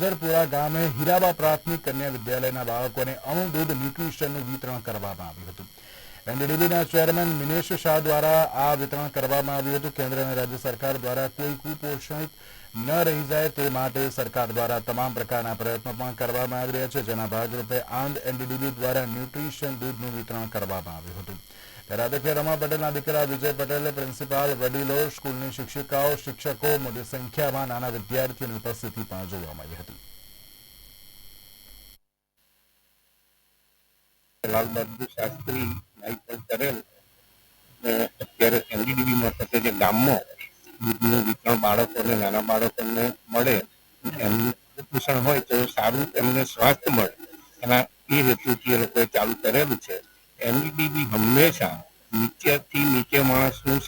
આજરપુરા ગામે હીરાબા પ્રાથમિક કન્યા વિદ્યાલયના બાળકોને અમૂલ દૂધ ન્યુટ્રિશનનું વિતરણ કરવામાં આવ્યું હતું. એનડીડીબીના ચેરમેન મિનેશ શાહ દ્વારા આ વિતરણ કરવામાં આવ્યું હતું. કેન્દ્ર અને રાજ્ય સરકાર દ્વારા કોઈ કુપોષિત ન રહી જાય તે માટે સરકાર દ્વારા તમામ પ્રકારના પ્રયત્નો પણ કરવામાં આવી રહ્યા છે. જેના ભાગરૂપે આંધ એનડીડીબી દ્વારા ન્યુટ્રિશન દૂધનું વિતરણ કરવામાં આવ્યું હતું. ત્યારે રમા પટેલના દીકરા વિજય પટેલે, પ્રિન્સિપાલ વડીલો, સ્કૂલની શિક્ષિકાઓ, શિક્ષકો મોટી સંખ્યામાં નાના વિદ્યાર્થીઓની ઉપસ્થિતિ પણ જોવા મળી હતી. લાલબહાદુર શાસ્ત્રી નાયક કરેલ જે ગામમાં દૂધનું વિતરણ બાળકોને નાના બાળકોને મળે એમનું કુપોષણ હોય તો સારું એમને સ્વાસ્થ્ય મળે એના એ હેતુથી એ લોકોએ ચાલુ કરેલું છે એનડીડીબી હંમેશા નીચેથી નીચે માણસનું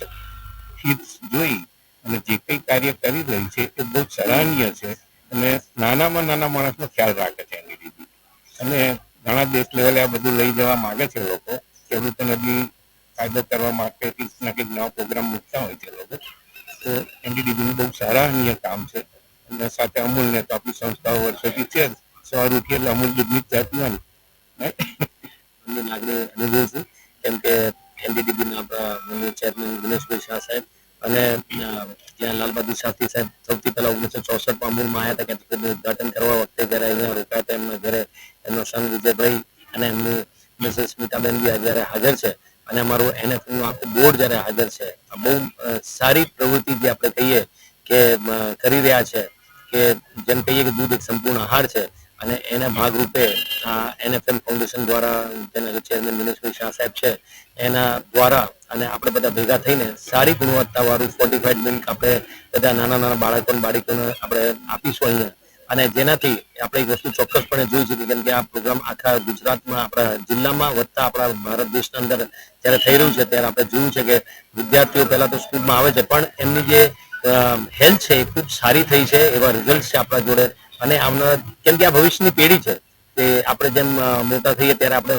હિત જોઈ અને જે કંઈ કાર્ય કરી રહી છે એ બહુ સરાહનીય છે અને નાનામાં નાના માણસનો ખ્યાલ રાખે છે એનડીડીબી અને ઘણા દેશ લેવલે આ બધું લઈ જવા માંગે છે લોકો ખેડૂતોને બી કરવા માટે કંઈક ના કંઈક નવા પ્રોગ્રામ મૂકતા હોય છે લોકો તો એનડીડીબીનું બહુ સરાહનીય કામ છે. અને સાથે અમૂલને તો આપણી સંસ્થાઓ વર્ષોથી છે જ. સવાર ઉઠી એટલે અમૂલ દૂધની ચા પીવાની અમને લાગણી અનુભવ છું. કેમ કે એનડીડીબીના આપણા ચેરમેન દિનેશભાઈ શાહ સાહેબ અને ત્યાં લાલબહાદુર શાસ્ત્રી સાહેબ સૌથી પહેલા ઓગણીસો ચોસઠમાં અમૂલમાં આવ્યા હતા. કે ઉદઘાટન કરવા વખતે જ્યારે અહીંયા રોકાયા હતા એમના ઘરે એમનો સંઘ વિજયભાઈ અને એમની મિસેસ સ્મિતાબેન બી હાજર છે અને અમારું એનએફનું આખું બોર્ડ જ્યારે હાજર છે બહુ સારી પ્રવૃત્તિ જે આપણે કહીએ કે કરી રહ્યા છે કે જેમ કહીએ કે દૂધ એક સંપૂર્ણ આહાર છે અને એના ભાગરૂપે આ એનએફએમ ફાઉન્ડેશન દ્વારા જેના ચેરમેન દિનેશભાઈ શાહ સાહેબ છે, એના દ્વારા અને આપણે બધા ભેગા થઈને સારી ગુણવત્તાવાળું ફોર્ટિફાઈડ મિલ્ક આપણે બધા નાના નાના બાળકો બાળકોને આપણે આપીશું અહીંયા. અને જેનાથી આપણે એક વસ્તુ ચોક્કસપણે જોઈ છે કેમ કે આ પ્રોગ્રામ આખા ગુજરાતમાં, આપણા જિલ્લામાં વધતા આપણા ભારત દેશના અંદર જ્યારે થઈ રહ્યું છે ત્યારે આપણે જોયું છે કે વિદ્યાર્થીઓ પહેલા તો સ્કૂલમાં આવે છે, પણ એમની જે હેલ્થ છે એ ખૂબ સારી થઈ છે એવા રિઝલ્ટ છે આપણા જોડે. અને આવનાર કેમ કે આ ભવિષ્યની પેઢી છે તે આપણે જેમ મોટા થઈએ ત્યારે આપણે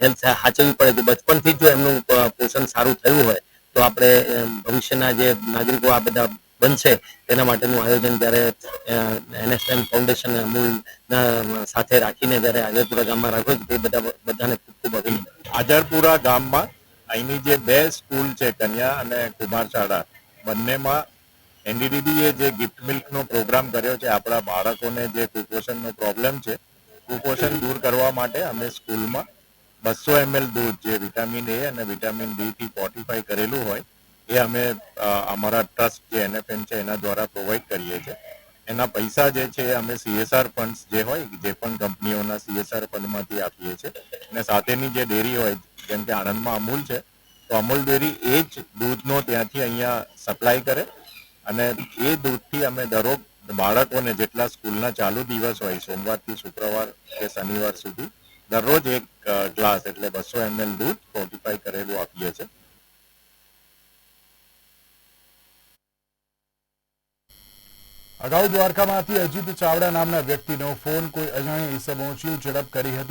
હેલ્થ સાચવવી પડે છે. બચપણથી જો એમનું પોષણ સારું થયું હોય તો આપણે ભવિષ્યના જે નાગરિકો આ બધા બનશે તેના માટેનું આયોજન જ્યારે એનએસએમ ફાઉન્ડેશન અમૂલના સાથે રાખીને જ્યારે આજરપુરા ગામમાં રાખો તે બધા બધાને ખૂબ ખૂબ અભિનંદન. આજારપુરા ગામમાં અહીંની જે બે સ્કૂલ છે, કન્યા અને કુમાર શાળા, બંનેમાં એનડીડીબીએ જે ગિફ્ટ મિલ્કનો પ્રોગ્રામ કર્યો છે, આપણા બાળકોને જે કુપોષણનો પ્રોબ્લેમ છે, કુપોષણ દૂર કરવા માટે અમે સ્કૂલમાં બસો એમએલ દૂધ, જે વિટામિન એ અને વિટામિન ડી થી ફોર્ટિફાઈ કરેલું હોય એ અમે અમારા ટ્રસ્ટ જે એનએફએન છે એના દ્વારા પ્રોવાઈડ કરીએ છીએ. એના પૈસા જે છે અમે સીએસઆર ફંડ્સ જે હોય, જે પણ કંપનીઓના સીએસઆર ફંડમાંથી આપીએ છીએ. અને સાથેની જે ડેરી હોય, જેમ કે આણંદમાં અમૂલ છે, તો અમૂલ ડેરી એ જ દૂધનો ત્યાંથી અહીંયા સપ્લાય કરે. અને એ દૂધથી અમે દરરોજ બાળકોને જેટલા સ્કૂલના ચાલુ દિવસ હોય, સોમવારથી શુક્રવાર કે શનિવાર સુધી, દરરોજ એક ગ્લાસ એટલે બસો એમએલ દૂધ ફોર્ટિફાઈ કરેલું આપીએ છીએ. અગાઉ દ્વારકામાંથી અજીત ચાવડા નામના વ્યક્તિનો ફોન કોઈ અજાણ્યા ઈસમો ઝડપ કરી હતી.